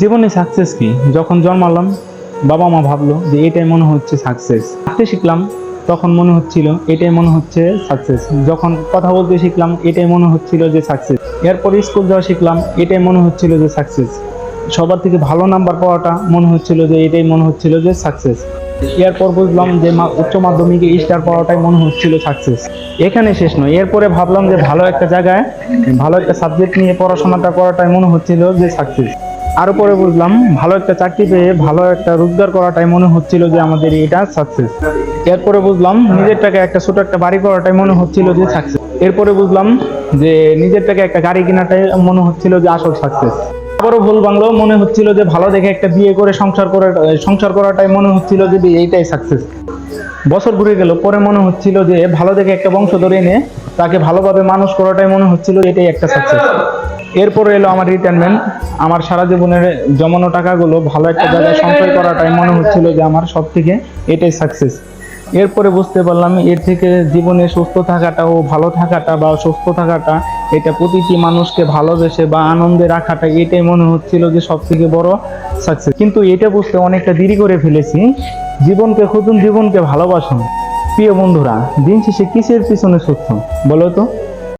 জীবনে সাকসেস কি? যখন জন্মালাম, বাবা মা ভাবলো যে এটাই মনে হচ্ছে সাকসেস হাঁটতে শিখলাম, তখন মনে হচ্ছিল এটাই মনে হচ্ছে সাকসেস যখন কথা বলতে শিখলাম, এটাই মনে হচ্ছিল যে সাকসেস এরপর স্কুল যাওয়া শিখলাম, এটাই মনে হচ্ছিল যে সাকসেস সবার থেকে ভালো নাম্বার পাওয়াটা মনে হচ্ছিল যে এটাই মনে হচ্ছিল যে সাকসেস এরপর বুঝলাম যে উচ্চ মাধ্যমিকে স্টার পাওয়াটাই মনে হচ্ছিল সাকসেস এখানে শেষ নয়। এরপরে ভাবলাম যে ভালো একটা জায়গায়, ভালো একটা সাবজেক্ট নিয়ে পড়াশোনাটা করাটাই মনে হচ্ছিল যে সাকসেস আরও পরে বুঝলাম, ভালো একটা চাকরি পেয়ে ভালো একটা রোজগার করাটাই মনে হচ্ছিল যে আমাদের এটা সাকসেস এরপরে বুঝলাম, নিজের টাকা একটা ছোট একটা বাড়ি করাটাই মনে হচ্ছিল যে সাকসেস এরপরে বুঝলাম যে নিজের টাকা একটা গাড়ি কেনাটাই মনে হচ্ছিল যে আসল সাকসেস আবারও ভুল বাংলো, মনে হচ্ছিল যে ভালো দেখে একটা বিয়ে করে সংসার করে, সংসার করাটাই মনে হচ্ছিল যে এইটাই সাকসেস বছর ঘুরে গেল, পরে মনে হচ্ছিল যে ভালো দেখে একটা বংশ ধরে এনে তাকে ভালোভাবে মানুষ করাটাই মনে হচ্ছিল এটাই একটা সাকসেস এরপরে এলো আমার রিটায়ারমেন্ট আমার সারা জীবনের জমানো টাকাগুলো ভালো একটা জায়গায় সঞ্চয় করাটাই মনে হচ্ছিল যে আমার সব থেকে এটাই সাকসেস এরপরে বুঝতে পারলাম এর থেকে জীবনে সুস্থ থাকাটা ও ভালো থাকাটা বা সুস্থ থাকাটা, এটা প্রতিটি মানুষকে ভালোবেসে বা আনন্দে রাখাটা এটাই মনে হচ্ছিল যে সব থেকে বড় সাকসেস কিন্তু এটা বুঝতে অনেকটা দেরি করে ফেলেছি। জীবনকে খুঁজুন, জীবনকে ভালোবাসুন। প্রিয় বন্ধুরা, দিন শেষে কিসের পিছনে সুস্থ বলো তো?